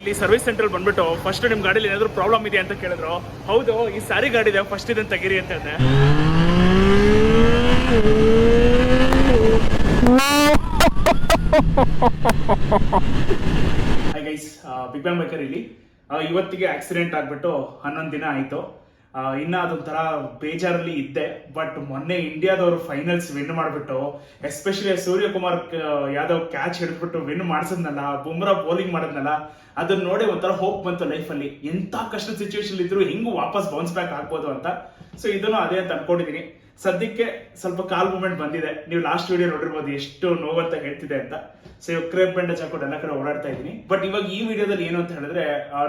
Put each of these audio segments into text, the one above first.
ಇಲ್ಲಿ service centre ಬಂದ್ಬಿಟ್ಟು first ನಿಮ್ ಗಾಡಿಲಿ ಏನಾದ್ರು ಪ್ರಾಬ್ಲಮ್ ಇದೆ ಅಂತ ಕೇಳಿದ್ರು, ಹೌದು, ಈ ಸಾರಿ ಗಾಡಿ ಇದೆ ಫಸ್ಟ್ ಇದನ್ನ ತೆಗೀರಿ ಅಂತ hi guys big bang baker ಇಲ್ಲಿ. ಇವತ್ತಿಗೆ ಆಕ್ಸಿಡೆಂಟ್ ಆಗ್ಬಿಟ್ಟು ಹನ್ನೊಂದು ದಿನ ಆಯ್ತು. ಇನ್ನ ಅದೊಂಥರ ಬೇಜಾರಲ್ಲಿ ಇದ್ದೆ. ಬಟ್ ಮೊನ್ನೆ ಇಂಡಿಯಾದವರು ಫೈನಲ್ಸ್ ವಿನ್ ಮಾಡ್ಬಿಟ್ಟು ಎಸ್ಪೆಷಲಿ ಸೂರ್ಯಕುಮಾರ್ ಯಾದವ್ ಕ್ಯಾಚ್ ಹಿಡಿದ್ಬಿಟ್ಟು ವಿನ್ ಮಾಡಿಸಿದ್ನಲ್ಲ, ಬುಮ್ರಾ ಬೌಲಿಂಗ್ ಮಾಡಿದ್ನಲ್ಲ, ಅದನ್ನ ನೋಡಿ ಒಂಥರ ಹೋಪ್ ಬಂತು ಲೈಫಲ್ಲಿ ಎಂತ ಕಷ್ಟದ ಸಿಚುವೇಶನ್ ಇದ್ರು ಹೆಂಗೂ ವಾಪಸ್ ಬೌನ್ಸ್ ಬ್ಯಾಕ್ ಆಗ್ಬೋದು ಅಂತ. ಸೊ ಇದನ್ನು ಅದೇ ಅಂತ ಅನ್ಕೊಂಡಿದೀನಿ ಸದ್ಯಕ್ಕೆ ಸ್ವಲ್ಪ ಕಾಲ್ ಮೂಮೆಂಟ್ ಬಂದಿದೆ. ನೀವು ಲಾಸ್ಟ್ ವಿಡಿಯೋ ನೋಡಿರ್ಬೋದು ಎಷ್ಟು ನೋವಂತ ಹೇಳ್ತಿದೆ ಅಂತ. ಸೊ ಇವಾಗ ಕ್ರೇಪ್ ಬ್ಯಾಂಡೇಜ್ ಹಾಕೊಂಡು ಎಲ್ಲ ಕಡೆ ಓಡಾಡ್ತಾ ಇದ್ದೀನಿ. ಬಟ್ ಇವಾಗ ಈ ವಿಡಿಯೋದಲ್ಲಿ ಏನು ಅಂತ ಹೇಳಿದ್ರೆ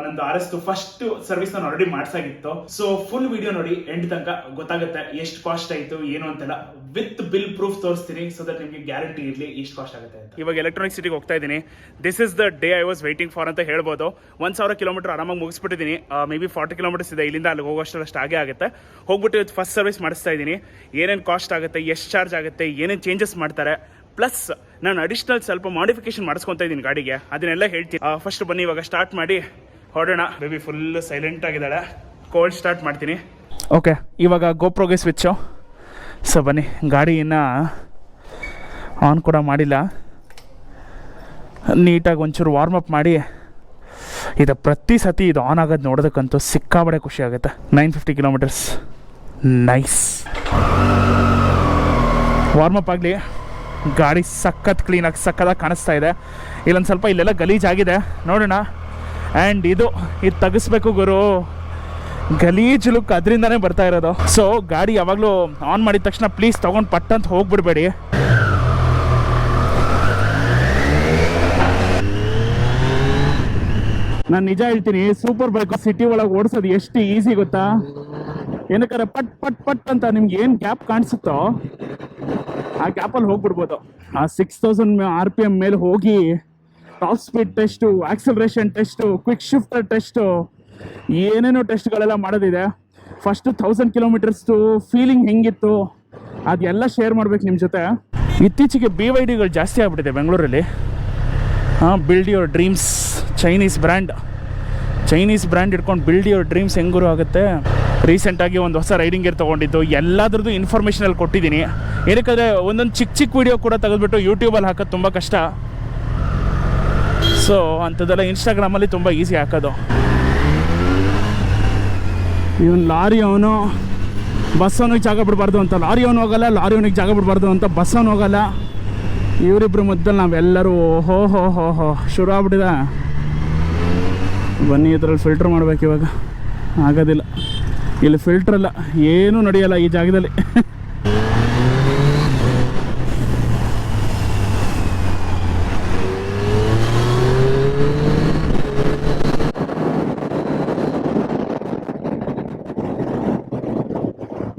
ನಂದು ಆರ್ ಎಸ್ ಫಸ್ಟ್ ಸರ್ವಿಸ್ ನಾನು ಆಲ್ರೆಡಿ ಮಾಡ್ಸಾಗಿತ್ತು. ಸೊ ಫುಲ್ ವಿಡಿಯೋ ನೋಡಿ ಎಂಡ್ ತನಕ ಗೊತ್ತಾಗುತ್ತೆ, ಎಷ್ಟು ಕಾಸ್ಟ್ ಆಯ್ತು, ಏನು ಅಂತೆಲ್ಲ ವಿತ್ ಬಿಲ್ ಪ್ರೂಫ್ ತೋರಿಸ್ತೀನಿ ಸೊ ದಟ್ ನಿಮಗೆ ಗ್ಯಾರಂಟಿ ಇರಲಿ ಎಷ್ಟು ಕಾಸ್ಟ್ ಆಗುತ್ತೆ ಅಂತ. ಇವಾಗ ಎಲೆಕ್ಟ್ರಾನಿಕ್ ಸಿಟಿಗೆ ಹೋಗ್ತಾ ಇದ್ದೀನಿ. This is the day I was waiting for ಅಂತ ಹೇಳ್ಬೋದು. ಒಂದು ಸಾವಿರ ಕಿಲೋಮೀಟರ್ ಆರಾಮಾಗಿ ಮುಗಿಸ್ಬಿಟ್ಟಿದ್ದೀನಿ. ಮೇ ಬಿ ಫಾರ್ಟಿ ಕಿಲೋಮೀಟರ್ಸ್ ಇದೆ. ಇಲ್ಲಿಂದ ಅಲ್ಲಿ ಹೋಗೋಷ್ಟು ಅಷ್ಟು ಆಗೇ ಆಗುತ್ತೆ. ಹೋಗ್ಬಿಟ್ಟು ಇವತ್ತು ಫಸ್ಟ್ ಸರ್ವಿಸ್ ಮಾಡಿಸ್ತಾ ಇದ್ದೀನಿ. ಏನೇನು ಕಾಸ್ಟ್ ಆಗುತ್ತೆ ಎಷ್ಟು ಚಾರ್ಜ್ ಆಗುತ್ತೆ ಏನೇನು ಚೇಂಜಸ್ ಮಾಡ್ತಾರೆ ಪ್ಲಸ್ ನಾನು ಅಡಿಷ್ನಲ್ ಸ್ವಲ್ಪ ಮಾಡಿಫಿಕೇಶನ್ ಮಾಡಿಸ್ಕೊತಾ ಇದ್ದೀನಿ ಗಾಡಿಗೆ. ಅದನ್ನೆಲ್ಲ ಹೇಳ್ತೀನಿ. ಫಸ್ಟ್ ಬನ್ನಿ ಇವಾಗ ಸ್ಟಾರ್ಟ್ ಮಾಡಿ ಹೊರಡೋಣ. ಬೇಬಿ ಫುಲ್ ಸೈಲೆಂಟ್ ಆಗಿದ್ದಾಳೆ. ಕೋಲ್ಡ್ ಸ್ಟಾರ್ಟ್ ಮಾಡ್ತೀನಿ. ಓಕೆ ಇವಾಗ ಗೋಪ್ರೋಗೆ ಸ್ವಿಚ್ಚು ಸೊ ಬನ್ನಿ ಗಾಡಿ ಇನ್ನು ಆನ್ ಕೂಡ ಮಾಡಿಲ್ಲ. ನೀಟಾಗಿ ಒಂಚೂರು ವಾರ್ಮ್ ಅಪ್ ಮಾಡಿ. ಇದು ಪ್ರತಿ ಸತಿ ಇದು ಆನ್ ಆಗೋದು ನೋಡೋದಕ್ಕಂತೂ ಸಿಕ್ಕಾಬಡೆ ಖುಷಿ ಆಗುತ್ತೆ. Nine fifty kilometres nice warm up ಆಗಲಿ. ಗಾಡಿ ಸಖತ್ ಕ್ಲೀನಾಗಿ ಸಖತ್ತಾಗಿ ಕಾಣಿಸ್ತಾ ಇದೆ. ಇಲ್ಲೊಂದು ಸ್ವಲ್ಪ ಇಲ್ಲೆಲ್ಲ ಗಲೀಜಾಗಿದೆ. ನೋಡೋಣ. ಆ್ಯಂಡ್ ಇದು ಇದು ತೆಗಿಸ್ಬೇಕು ಗುರು. ಗಲೀಜ್ ಲುಕ್ ಅದರಿಂದನೇ ಬರ್ತಾ ಇರೋದು. ಸೊ ಗಾಡಿ ಯಾವಾಗಲೂ ಆನ್ ಮಾಡಿದ ತಕ್ಷಣ ಪ್ಲೀಸ್ ತೊಗೊಂಡು ಪಟ್ಟಂತ ಹೋಗ್ಬಿಡ್ಬೇಡಿ. ನಾನು ನಿಜ ಹೇಳ್ತೀನಿ ಸೂಪರ್ ಬೈಕ್ ಸಿಟಿ ಒಳಗೆ ಓಡಿಸೋದು ಎಷ್ಟು ಈಸಿ ಗೊತ್ತಾ? ಏನಕ್ಕಾರೆ ಪಟ್ ಪಟ್ ಪಟ್ ಅಂತ ನಿಮ್ಗೆ ಏನು ಗ್ಯಾಪ್ ಕಾಣಿಸುತ್ತೋ, ಆ ಗ್ಯಾಪಲ್ಲಿ ಹೋಗ್ಬಿಡ್ಬೋದು. ಆ six thousand R P M ಮೇಲೆ ಹೋಗಿ top speed test acceleration test quick shifter test ಏನೇನೋ ಟೆಸ್ಟ್ಗಳೆಲ್ಲ ಮಾಡೋದಿದೆ. ಫಸ್ಟ್ ಥೌಸಂಡ್ ಕಿಲೋಮೀಟರ್ಸ್ದು ಫೀಲಿಂಗ್ ಹೆಂಗಿತ್ತು? ಅದೆಲ್ಲ ಶೇರ್ ಮಾಡ್ಬೇಕು ನಿಮ್ಮ ಜೊತೆ. ಇತ್ತೀಚೆಗೆ ಬಿ ವೈ ಡಿಗಳು ಜಾಸ್ತಿ ಆಗ್ಬಿಟ್ಟಿದೆ ಬೆಂಗಳೂರಲ್ಲಿ. ಹಾಂ build your dreams Chinese brand Chinese brand ಇಟ್ಕೊಂಡು ಬಿಲ್ಡ್ ಯುವರ್ ಡ್ರೀಮ್ಸ್ ಹೆಂಗೂರು ಆಗುತ್ತೆ? ರೀಸೆಂಟಾಗಿ ಒಂದು ಹೊಸ ರೈಡಿಂಗ್ ಗೇರ್ ತೊಗೊಂಡಿದ್ದು. ಎಲ್ಲದ್ರದ್ದು ಇನ್ಫಾರ್ಮೇಷನಲ್ಲಿ ಕೊಟ್ಟಿದ್ದೀನಿ. ಏನಕ್ಕಂದರೆ ಒಂದೊಂದು ಚಿಕ್ಕ ಚಿಕ್ಕ ವೀಡಿಯೋ ಕೂಡ ತೆಗೆದುಬಿಟ್ಟು ಯೂಟ್ಯೂಬಲ್ಲಿ ಹಾಕೋದು ತುಂಬ ಕಷ್ಟ. ಸೊ ಅಂಥದ್ದೆಲ್ಲ ಇನ್ಸ್ಟಾಗ್ರಾಮಲ್ಲಿ ತುಂಬ ಈಸಿ ಹಾಕೋದು. ಇವನು ಲಾರಿ ಅವನು, ಬಸ್ ಅವನಿಗೆ ಜಾಗ ಬಿಡಬಾರ್ದು ಅಂತ. ಲಾರಿ ಅವನು ಹೋಗಲ್ಲ, ಲಾರಿ ಅವನಿಗೆ ಜಾಗ ಬಿಡಬಾರ್ದು ಅಂತ ಬಸ್ ಅವನು ಹೋಗಲ್ಲ. ಇವರಿಬ್ಬರು ಮಧ್ಯದಲ್ಲಿ ನಾವೆಲ್ಲರೂ ಓಹೋ, ಹೋ ಹೋ ಹೋ, ಶುರು ಆಗ್ಬಿಟ್ಟಿದೆ. ಬನ್ನಿ, ಇದ್ರಲ್ಲಿ ಫಿಲ್ಟ್ರ್ ಮಾಡ್ಬೇಕು ಇವಾಗ. ಆಗೋದಿಲ್ಲ. ಇಲ್ಲಿ ಫಿಲ್ಟ್ರ್ ಅಲ್ಲ ಏನೂ ನಡೆಯಲ್ಲ ಈ ಜಾಗದಲ್ಲಿ.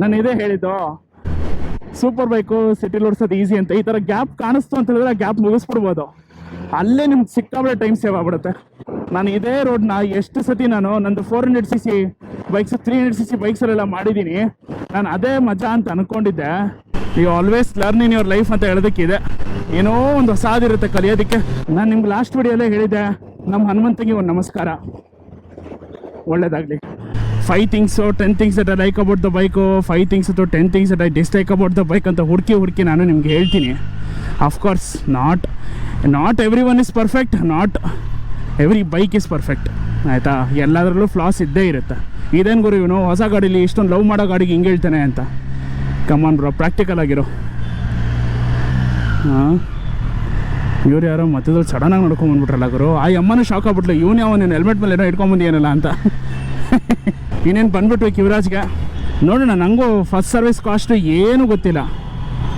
ನಾನು ಇದೇ ಹೇಳಿದ್ದು. ಸೂಪರ್ ಬೈಕು ಸಿಟಿಲಿ ಓಡಿಸೋದು ಈಸಿ ಅಂತ. ಈ ಥರ ಗ್ಯಾಪ್ ಕಾಣಿಸ್ತು ಅಂತ ಹೇಳಿದ್ರೆ ಗ್ಯಾಪ್ ಮುಗಿಸ್ಬಿಡ್ಬೋದು. ಅಲ್ಲೇ ನಿಮ್ಗೆ ಸಿಕ್ಕಾಬಳೆ ಟೈಮ್ ಸೇವ್ ಆಗ್ಬಿಡುತ್ತೆ. ನಾನು ಇದೇ ರೋಡ್ನ ಎಷ್ಟು ಸತಿ ನಾನು ನಂದು four hundred C C bikes three hundred C C ಬೈಕ್ಸಲ್ಲೆಲ್ಲ ಮಾಡಿದ್ದೀನಿ. ನಾನು ಅದೇ ಮಜಾ ಅಂತ ಅನ್ಕೊಂಡಿದ್ದೆ. You always learn in your life ಅಂತ ಹೇಳೋದಕ್ಕಿದೆ. ಏನೋ ಒಂದು ಹೊಸಾದಿರುತ್ತೆ ಕಲಿಯೋದಕ್ಕೆ. ನಾನು ನಿಮ್ಗೆ ಲಾಸ್ಟ್ ವಿಡಿಯೋಲ್ಲೇ ಹೇಳಿದ್ದೆ. ನಮ್ಮ ಹನುಮಂತಂಗೆ ಒಂದು ನಮಸ್ಕಾರ. ಒಳ್ಳೇದಾಗಲಿ. Five things ten things that I like about the bike five things ಅಥವಾ ten things that I dislike about the bike ಅಂತ ಹುಡುಕಿ ಹುಡುಕಿ ನಾನು ನಿಮ್ಗೆ ಹೇಳ್ತೀನಿ. Of course not not every one is perfect not every bike is perfect ಆಯಿತಾ? ಎಲ್ಲದರಲ್ಲೂ flaws ಇದ್ದೇ ಇರುತ್ತೆ. ಇದೇನು ಗುರು ಇವನು ಹೊಸ ಗಾಡೀಲಿ ಇಷ್ಟೊಂದು ಲವ್ ಮಾಡೋ ಗಾಡಿಗೆ ಹಿಂಗೆ ಹೇಳ್ತಾನೆ ಅಂತ. ಕಮಾನ್ ಬ್ರೋ ಪ್ರಾಕ್ಟಿಕಲ್ ಆಗಿರೋ. ಹಾಂ? ಇವ್ರು ಯಾರೋ ಮಧ್ಯದಲ್ಲಿ ಸಡನ್ನಾಗಿ ನೋಡ್ಕೊಂಬಂದ್ಬಿಟ್ರಲ್ಲ ಗುರು. ಆ ಅಮ್ಮನೂ ಶಾಕ್ ಆಗ್ಬಿಟ್ಲು. ಇವನು ಅವನೇನು ನೀನು ಹೆಲ್ಮೆಟ್ ಮೇಲೆ ಏನೋ ಇಟ್ಕೊಂಬಂದಿಯೇನಲ್ಲ ಅಂತ. ಇನ್ನೇನು ಬಂದ್ಬಿಟ್ವಿ ಕಿವರಾಜ್ಗೆ? ನೋಡೋಣ ನನಗೂ ಫಸ್ಟ್ ಸರ್ವಿಸ್ ಕಾಸ್ಟು ಏನೂ ಗೊತ್ತಿಲ್ಲ.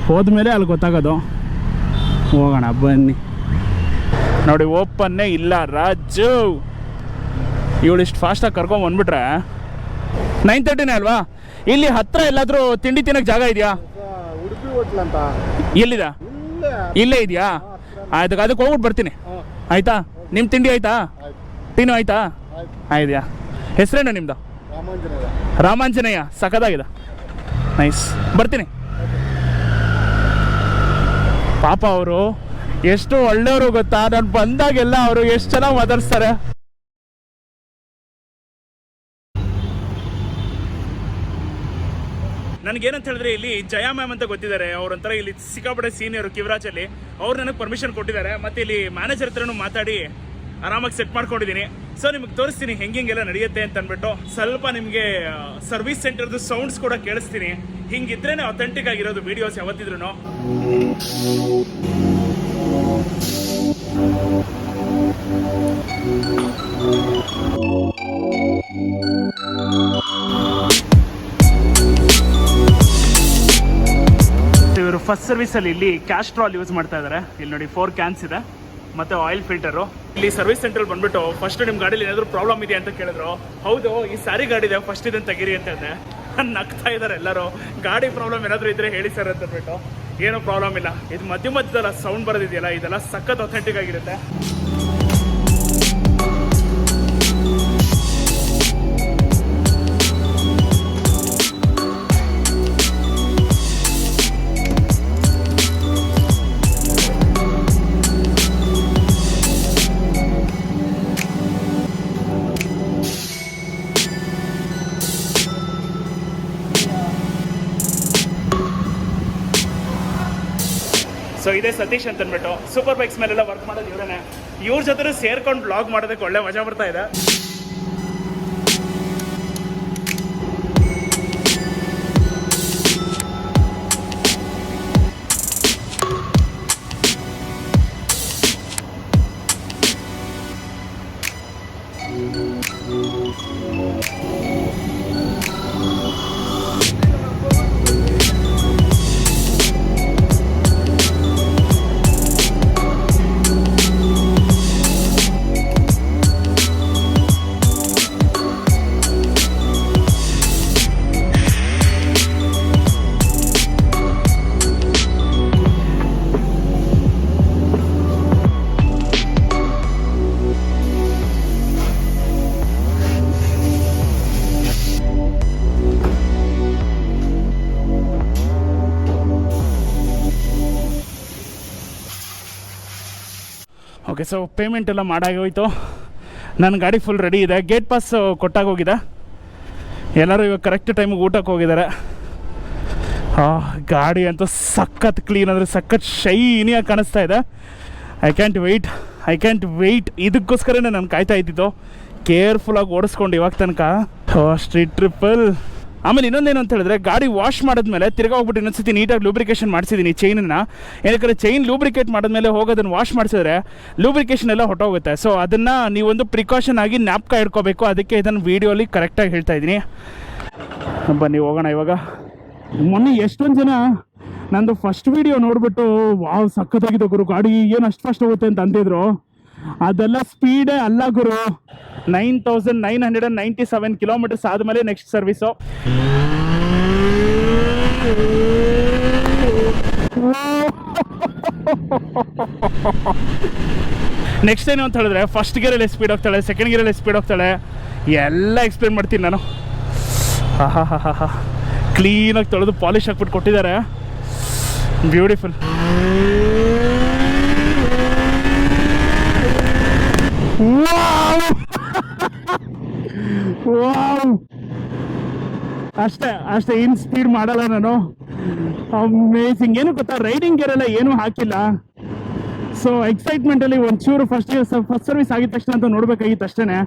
ಹೋದ್ಮೇಲೆ ಅಲ್ಲಿ ಗೊತ್ತಾಗೋದು. ಹೋಗೋಣ ಬನ್ನಿ. ನೋಡಿ ಓಪನ್ನೇ ಇಲ್ಲ ರಾಜು. ಇವಳು ಇಷ್ಟು ಫಾಸ್ಟಾಗಿ ಕರ್ಕೊಂಡು ಬಂದ್ಬಿಟ್ರೆ. ನೈನ್ ತರ್ಟಿನೇ ಅಲ್ವಾ? ಇಲ್ಲಿ ಹತ್ರ ಎಲ್ಲಾದರೂ ತಿಂಡಿ ತಿನ್ನೋಕ್ಕೆ ಜಾಗ ಇದೆಯಾ? ಉಡುಪಿ ಹೋಟ್ಲ್ ಅಂತ ಎಲ್ಲಿದ? ಇಲ್ಲೇ ಇದೆಯಾ? ಆಯ್ತು ಅದಕ್ಕೆ ಹೋಗ್ಬಿಟ್ಟು ಬರ್ತೀನಿ. ಆಯ್ತಾ? ನಿಮ್ಮ ತಿಂಡಿ ಆಯ್ತಾ? ತಿನ್ನು ಆಯ್ತಾ? ಆಯ್ತು. ಆಯ್ತಾ? ಹೆಸರೇನು ನಿಮ್ಮದು ರಾಮಾಂಜನೇಯ. ಸಖತ್ತಾಗಿದೆ. ನೈಸ್ ಬರ್ತೀನಿ. ಪಾಪ ಅವರು, ಎಷ್ಟು ಒಳ್ಳೆಯವರು ಗೊತ್ತಾ? ನಾನು ಬಂದಾಗೆಲ್ಲ ಅವರು ಎಷ್ಟು ಚೆನ್ನಾಗಿ ಮಾತಾಡಿಸ್ತಾರೆ ನನಗೇನಂತ ಹೇಳಿದ್ರೆ ಇಲ್ಲಿ ಜಯ ಮ್ಯಾಮ್ ಅಂತ ಗೊತ್ತಿದ್ದಾರೆ. ಅವರೊಂಥರ ಇಲ್ಲಿ ಸಿಕ್ಕಾಪಟ್ಟೆ ಸೀನಿಯರ್ ಕಿವರಾಜಲ್ಲಿ ಅವ್ರು ನನಗೆ ಪರ್ಮಿಷನ್ ಕೊಟ್ಟಿದ್ದಾರೆ. ಮತ್ತೆ ಇಲ್ಲಿ ಮ್ಯಾನೇಜರ್ ಹತ್ರನೂ ಮಾತಾಡಿ ಆರಾಮಾಗಿ ಸೆಟ್ ಮಾಡ್ಕೊಂಡಿದ್ದೀನಿ. ಸೊ ನಿಮಗೆ ತೋರಿಸ್ತೀನಿ ಹೆಂಗೆ ಹೆಂಗೆಲ್ಲ ನಡೆಯುತ್ತೆ ಅಂತ ಅಂದ್ಬಿಟ್ಟು ಸ್ವಲ್ಪ ನಿಮಗೆ ಸರ್ವಿಸ್ ಸೆಂಟರ್ದು ಸೌಂಡ್ಸ್ ಕೂಡ ಕೇಳಿಸ್ತೀನಿ. ಹಿಂಗಿದ್ರೇನೆ ಅಥೆಂಟಿಕ್ ಆಗಿರೋದು ವಿಡಿಯೋಸ್ ಯಾವತ್ತಿದ್ರು ಇವರು ಫಸ್ಟ್ ಸರ್ವಿಸಲ್ಲಿ ಇಲ್ಲಿ ಕ್ಯಾಸ್ಟ್ರಾಲ್ ಯೂಸ್ ಮಾಡ್ತಾ ಇದ್ದಾರೆ ಇಲ್ಲಿ ನೋಡಿ ಫೋರ್ ಕ್ಯಾನ್ಸ್ ಇದೆ. ಮತ್ತೆ ಆಯಿಲ್ ಫಿಲ್ಟರು ಇಲ್ಲಿ ಸರ್ವಿಸ್ ಸೆಂಟರ್ ಬಂದ್ಬಿಟ್ಟು ಫಸ್ಟ್ ನಿಮ್ಮ ಗಾಡಿಲಿ ಏನಾದ್ರು ಪ್ರಾಬ್ಲಮ್ ಇದೆ ಅಂತ ಕೇಳಿದ್ರು. ಹೌದು, ಈ ಸಾರಿ ಗಾಡಿ ಇದೆ ಫಸ್ಟ್ ಇದನ್ನ ತೆಗೀರಿ ಅಂತ ಅಂದೆ ನಗ್ತಾ ಇದ್ದಾರೆ ಎಲ್ಲರೂ. ಗಾಡಿ ಪ್ರಾಬ್ಲಮ್ ಏನಾದ್ರು ಇದ್ರೆ ಹೇಳಿ ಸರ್ ಅಂತ ಅಂದ್ಬಿಟ್ಟು. ಏನೂ ಪ್ರಾಬ್ಲಮ್ ಇಲ್ಲ. ಇದು ಮಧ್ಯ ಮಧ್ಯದಲ್ಲ ಸೌಂಡ್ ಬರೋದಿದೆಯಲ್ಲ, ಇದೆಲ್ಲ ಸಖತ್ ಅಥೆಂಟಿಕ್ ಆಗಿರುತ್ತೆ. ಇದೇ ಸತೀಶ್ ಅಂತ ಅಂದ್ಬಿಟ್ಟು ಸೂಪರ್ ಬೈಕ್ಸ್ ಮೇಲೆಲ್ಲ ವರ್ಕ್ ಮಾಡೋದು ಇವರೇನೆ. ಇವ್ರ ಜೊತೆ ಸೇರ್ಕೊಂಡು ಬ್ಲಾಗ್ ಮಾಡೋದಕ್ಕೆ ಒಳ್ಳೆ ಮಜಾ ಬರ್ತಾ ಇದೆ. ಓಕೆ ಸೊ ಪೇಮೆಂಟ್ ಎಲ್ಲ ಮಾಡಾಗೋಯ್ತು ನನ್ನ ಗಾಡಿ ಫುಲ್ ರೆಡಿ ಇದೆ. ಗೇಟ್ ಪಾಸ್ ಕೊಟ್ಟಾಗೋಗಿದೆ ಎಲ್ಲರೂ ಇವಾಗ ಕರೆಕ್ಟ್ ಟೈಮಿಗೆ ಊಟಕ್ಕೆ ಹೋಗಿದ್ದಾರೆ. ಗಾಡಿ ಅಂತೂ ಸಖತ್ ಕ್ಲೀನ್ ಅಂದರೆ ಸಖತ್ ಶೈನಿಯಾಗಿ ಕಾಣಿಸ್ತಾ ಇದೆ. I can't wait I can't wait ಇದಕ್ಕೋಸ್ಕರನೇ ನಾನು ಕಾಯ್ತಾ ಇದ್ದಿದ್ದು. ಕೇರ್ಫುಲ್ಲಾಗಿ ಓಡಿಸ್ಕೊಂಡು ಇವಾಗ ತನಕ. ಸ್ಟ್ರೀಟ್ ಟ್ರಿಪ್ಪಲ್ ಆಮೇಲೆ ಇನ್ನೊಂದೇನು ಅಂತ ಹೇಳಿದ್ರೆ, ಗಾಡಿ ವಾಶ್ ಮಾಡಿದ್ಮೇಲೆ ತಿರ್ಗಾ ಹೋಗ್ಬಿಟ್ಟು ಇನ್ನೊಂದ್ಸತಿ ನೀಟಾಗಿ ಲೂಬ್ರಿಕೇಶನ್ ಮಾಡಿಸಿದ್ದೀನಿ ಚೈನನ್ನು ಏನಕ್ಕೆ ಚೈನ್ ಲೂಬ್ರಿಕೇಟ್ ಮಾಡಿದ್ಮೇಲೆ ಹೋಗೋದನ್ನು ವಾಶ್ ಮಾಡಿಸಿದ್ರೆ ಲೂಬ್ರಿಕೇಶನ್ ಎಲ್ಲ ಹೊಟ್ಟೋಗುತ್ತೆ ಸೊ ಅದನ್ನು ನೀವೊಂದು ಪ್ರಿಕಾಷನ್ ಆಗಿ ನ್ಯಾಪ್ಕ ಇಟ್ಕೋಬೇಕು. ಅದಕ್ಕೆ ಇದನ್ನು ವೀಡಿಯೋಲಿ ಕರೆಕ್ಟಾಗಿ ಹೇಳ್ತಾ ಇದ್ದೀನಿ. ಬನ್ನಿ, ಹೋಗೋಣ ಇವಾಗ. ಮೊನ್ನೆ ಎಷ್ಟೊಂದು ಜನ ನಂದು ಫಸ್ಟ್ ವಿಡಿಯೋ ನೋಡ್ಬಿಟ್ಟು, ವಾವ್, ಸಖತ್ತಾಗಿದೆ ಗುರು, ಗಾಡಿ ಏನು ಅಷ್ಟು ಫಸ್ಟ್ ಹೋಗುತ್ತೆ? ಅಂತ ಅಂದಿದ್ರು ಅದೆಲ್ಲ ಸ್ಪೀಡೇ ಅಲ್ಲ ಗುರು. Nine thousand nine hundred and ninety seven kilometres ಆದಮೇಲೆ ನೆಕ್ಸ್ಟ್ ಸರ್ವಿಸು ನೆಕ್ಸ್ಟ್ ಏನು ಅಂತ ಹೇಳಿದ್ರೆ ಫಸ್ಟ್ ಗೇರಲ್ಲಿ ಸ್ಪೀಡ್ ಹೋಗ್ತಾಳೆ ಸೆಕೆಂಡ್ ಗೇರಲ್ಲಿ ಸ್ಪೀಡ್ ಹೋಗ್ತಾಳೆ. ಎಲ್ಲ ಎಕ್ಸ್ಪ್ಲೇನ್ ಮಾಡ್ತೀನಿ ನಾನು. ಹಾಂ ಹಾಂ ಹಾಂ ಹಾಂ ಕ್ಲೀನಾಗಿ ತೊಳೆದು ಪಾಲಿಶ್ ಹಾಕ್ಬಿಟ್ಟು ಕೊಟ್ಟಿದ್ದಾರೆ. ಬ್ಯೂಟಿಫುಲ್ ಅಷ್ಟೇ ಅಷ್ಟೇ ಇನ್ ಸ್ಪೀಡ್ ಮಾಡಲ್ಲ ನಾನು. ಅಮೇಸಿಂಗ್ ಏನು ಗೊತ್ತಾ ರೈಡಿಂಗ್ ಗೇರ್ ಎಲ್ಲ ಏನೂ ಹಾಕಿಲ್ಲ. ಸೊ ಎಕ್ಸೈಟ್ಮೆಂಟ್ ಅಲ್ಲಿ ಒಂಚೂರು ಫಸ್ಟ್ ಇಯರ್ ಫಸ್ಟ್ ಸರ್ವಿಸ್ ಆಗಿದ ತಕ್ಷಣ ಅಂತ ನೋಡ್ಬೇಕಾಗಿತ್ತು ಅಷ್ಟೇನೆ.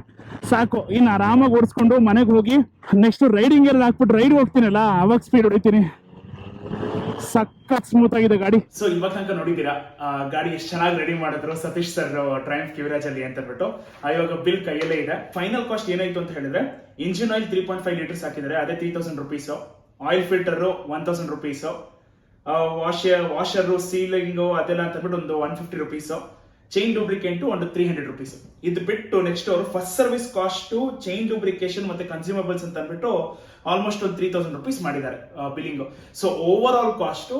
ಸಾಕು, ಇನ್ನು ಆರಾಮಾಗಿ ಓಡಿಸ್ಕೊಂಡು ಮನೆಗೆ ಹೋಗಿ ನೆಕ್ಸ್ಟ್ ರೈಡಿಂಗ್ ಎಲ್ಲ ಹಾಕ್ಬಿಟ್ಟು ರೈಡ್ ಹೋಗ್ತೀನಲ್ಲ, ಅವಾಗ ಸ್ಪೀಡ್ ಹೊಡಿತೀನಿ. ಸಖತ್ ಸ್ಮೂತ್ ಆಗಿದೆ ಗಾಡಿ. ಸೊ ಇವಾಗ ತನಕ ನೋಡಿದೀರಾ ಗಾಡಿ ಎಷ್ಟು ಚೆನ್ನಾಗಿ ರೆಡಿ ಮಾಡಿದ್ರು ಸತೀಶ್ ಸರ್ ಟ್ರಯಂಫ್ ಕ್ಯೂರಾಜ್ ಅಲ್ಲಿ ಅಂತ ಹೇಳ್ಬಿಟ್ಟು ಆ, ಇವಾಗ ಬಿಲ್ ಕೈಯಲ್ಲೇ ಇದೆ. ಫೈನಲ್ ಕಾಸ್ಟ್ ಏನಾಯ್ತು ಅಂತ ಹೇಳಿದ್ರೆ engine oil three point five litres ಹಾಕಿದ್ರೆ ಅದೇ three thousand rupees oil filter one thousand rupees wash washer sealing ಅದೆಲ್ಲ ಅಂತ ಬಿಟ್ಟು ಒಂದು one fifty rupees chain duplicate ಒಂದು ತ್ರೀ ಹಂಡ್ರೆಡ್ ರುಪೀಸ್ ಇದು ಬಿಟ್ಟು ನೆಕ್ಸ್ಟ್ ಅವರು first service cost chain duplication ಮತ್ತೆ ಕನ್ಸ್ಯೂಮಬಲ್ಸ್ ಅಂತ ಅಂದ್ಬಿಟ್ಟು ಆಲ್ಮೋಸ್ಟ್ ಒಂದು ತ್ರೀ ತೌಸಂಡ್ ರುಪೀಸ್ ಮಾಡಿದ್ದಾರೆ billing so overall cost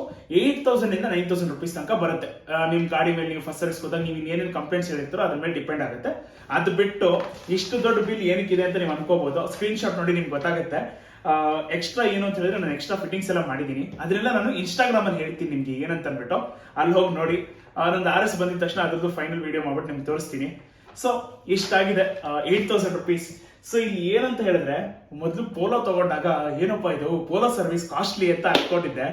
eight thousand ಇಂದ ನೈನ್ ತೌಸಂಡ್ ರುಪೀಸ್ ತನಕ ಬರುತ್ತೆ. ನಿಮ್ಮ ನಿಮ್ ಗಾಡಿ ಮೇಲೆ ನೀವು ಫಸ್ಟ್ ಸರ್ವಿಸ್ ಹೋದಾಗ ನೀವು ಏನೇನು ಕಂಪ್ಲೇಂಟ್ಸ್ ಹೇಳಿರ್ತಾರೋ ಅದ್ರ ಮೇಲೆ ಡಿಪೆಂಡ್ ಆಗುತ್ತೆ. ಅದು ಬಿಟ್ಟು ಇಷ್ಟು ದೊಡ್ಡ ಬಿಲ್ ಏನಕ್ಕಿದೆ ಅಂತ ನೀವು ಅನ್ಕೋಬಹುದು ಸ್ಕ್ರೀನ್ ಶಾಟ್ ನೋಡಿ ನಿಮ್ಗೆ ಗೊತ್ತಾಗುತ್ತೆ. ಎಕ್ಸ್ಟ್ರಾ ಏನು ಅಂತ ಹೇಳಿದ್ರೆ ನಾನು ಎಕ್ಸ್ಟ್ರಾ ಫಿಟ್ಟಿಂಗ್ಸ್ ಎಲ್ಲ ಮಾಡಿದ್ದೀನಿ. ಅದನ್ನೆಲ್ಲ ನಾನು ಇನ್ಸ್ಟಾಗ್ರಾಮ್ ಅಲ್ಲಿ ಹೇಳ್ತೀನಿ ನಿಮ್ಗೆ ಏನಂತ ಅಂದ್ಬಿಟ್ಟು. ಅಲ್ಲಿ ಹೋಗಿ ನೋಡಿ. ನಂದು ಆರ್ ಎಸ್ ಬಂದಿದ ತಕ್ಷಣ ಅದ್ರದ್ದು ಫೈನಲ್ ವಿಡಿಯೋ ಮಾಡ್ಬಿಟ್ಟು ನಿಮ್ಗೆ ತೋರಿಸ್ತೀನಿ. ಸೊ ಇಷ್ಟಾಗಿದೆ ಏಯ್ಟ್ ತೌಸಂಡ್ ರುಪೀಸ್ ಸೊ ಇಲ್ಲಿ ಏನಂತ ಹೇಳಿದ್ರೆ, ಮೊದಲು ಪೋಲೋ ತಗೊಂಡಾಗ ಏನಪ್ಪ ಇದು ಪೋಲೋ ಸರ್ವಿಸ್ ಕಾಸ್ಟ್ಲಿ ಅಂತ ಅನ್ಕೊಂಡಿದ್ದೆ.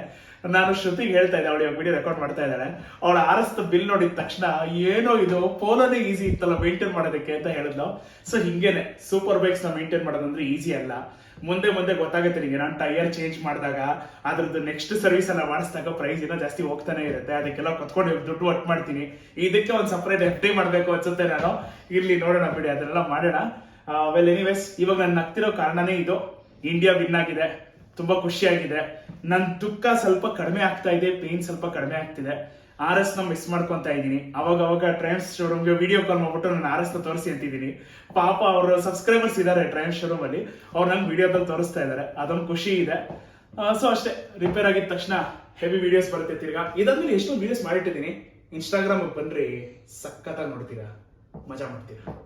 ನಾನು ಶ್ರುತಿಗೆ ಹೇಳ್ತಾ ಇದ್ದೆ, ಅವಳು ವಿಡಿಯೋ ರೆಕಾರ್ಡ್ ಮಾಡ್ತಾ ಇದ್ದಾಳೆ. ಅವಳ ಆರಸ್ತ ಬಿಲ್ ನೋಡಿದ ತಕ್ಷಣ, ಏನೋ ಇದು ಪೋಲೋನೇ ಈಸಿ ಇತ್ತಲ್ಲ ಮೇಂಟೈನ್ ಮಾಡೋದಕ್ಕೆ ಅಂತ ಹೇಳಿದ್ಲು. ಸೊ ಹಿಂಗೇನೆ ಸೂಪರ್ ಬೈಕ್ಸ್ನ ಮೇಂಟೈನ್ ಮಾಡೋದಂದ್ರೆ ಈಸಿ ಅಲ್ಲ. ಮುಂದೆ ಮುಂದೆ ಗೊತ್ತಾಗುತ್ತೆ ನಿಮಗೆ ನಾನು ಟೈಯರ್ ಚೇಂಜ್ ಮಾಡಿದಾಗ ಅದ್ರದ್ದು ನೆಕ್ಸ್ಟ್ ಸರ್ವಿಸ್ ಎಲ್ಲ ಮಾಡಿಸಿದಾಗ ಪ್ರೈಸ್ ಇನ್ನೂ ಜಾಸ್ತಿ ಹೋಗ್ತಾನೆ ಇರುತ್ತೆ. ಅದಕ್ಕೆಲ್ಲ ಕೊತ್ಕೊಂಡು ದುಡ್ಡು ಒಟ್ಟು ಮಾಡ್ತೀನಿ. ಇದಕ್ಕೆ ಒಂದು ಸಪ್ರೇಟ್ ಎಫ್ ಡಿ ಮಾಡಬೇಕು ಅನ್ಸುತ್ತೆ ನಾನು. ಇಲ್ಲಿ ನೋಡೋಣ ಬಿಡಿ, ಅದನ್ನೆಲ್ಲ ಮಾಡೋಣ. ವೆಲ್ ಎನಿವೇಸ್ ಇವಾಗ ನಾನು ನಗ್ತಿರೋ ಕಾರಣನೇ ಇದು. ಇಂಡಿಯಾ ವಿನ್ ಆಗಿದೆ. ತುಂಬಾ ಖುಷಿಯಾಗಿದೆ. ನನ್ನ ದುಃಖ ಸ್ವಲ್ಪ ಕಡಿಮೆ ಆಗ್ತಾ ಇದೆ ಪೇನ್ ಸ್ವಲ್ಪ ಕಡಿಮೆ ಆಗ್ತಿದೆ. ಆರ್ ಎಸ್ನ ಮಿಸ್ ಮಾಡ್ಕೊಂತ ಇದ್ದೀನಿ. ಅವಾಗ ಅವಾಗ ಟ್ರಯನ್ಸ್ ಶೋರೂಮ್ಗೆ ವಿಡಿಯೋ ಕಾಲ್ ಮಾಡ್ಬಿಟ್ಟು ನಾನು ಆರ್ ಎಸ್ನ ತೋರಿಸಿ ಅಂತಿದ್ದೀನಿ. ಪಾಪ ಅವರು ಸಬ್ಸ್ಕ್ರೈಬರ್ಸ್ ಇದ್ದಾರೆ ಟ್ರೈನ್ ಶೋರೂಮ್ ಅಲ್ಲಿ. ಅವ್ರು ನಂಗೆ ವಿಡಿಯೋದಲ್ಲಿ ತೋರಿಸ್ತಾ ಇದ್ದಾರೆ ಅದೊಂದು ಖುಷಿ ಇದೆ. ಸೊ ಅಷ್ಟೇ. ರಿಪೇರ್ ಆಗಿದ ತಕ್ಷಣ ಹೆವಿ ವಿಡಿಯೋಸ್ ಬರುತ್ತೆ ತಿರ್ಗಾ. ಇದಾದ್ಮೇಲೆ ಎಷ್ಟೊಂದು ವಿಡಿಯೋಸ್ ಮಾಡಿಟ್ಟಿದ್ದೀನಿ. ಇನ್ಸ್ಟಾಗ್ರಾಮ್ ಬಂದ್ರಿ. ಸಖತ್ತಾಗಿ ನೋಡ್ತೀರಾ. ಮಜಾ ಮಾಡ್ತೀರಾ.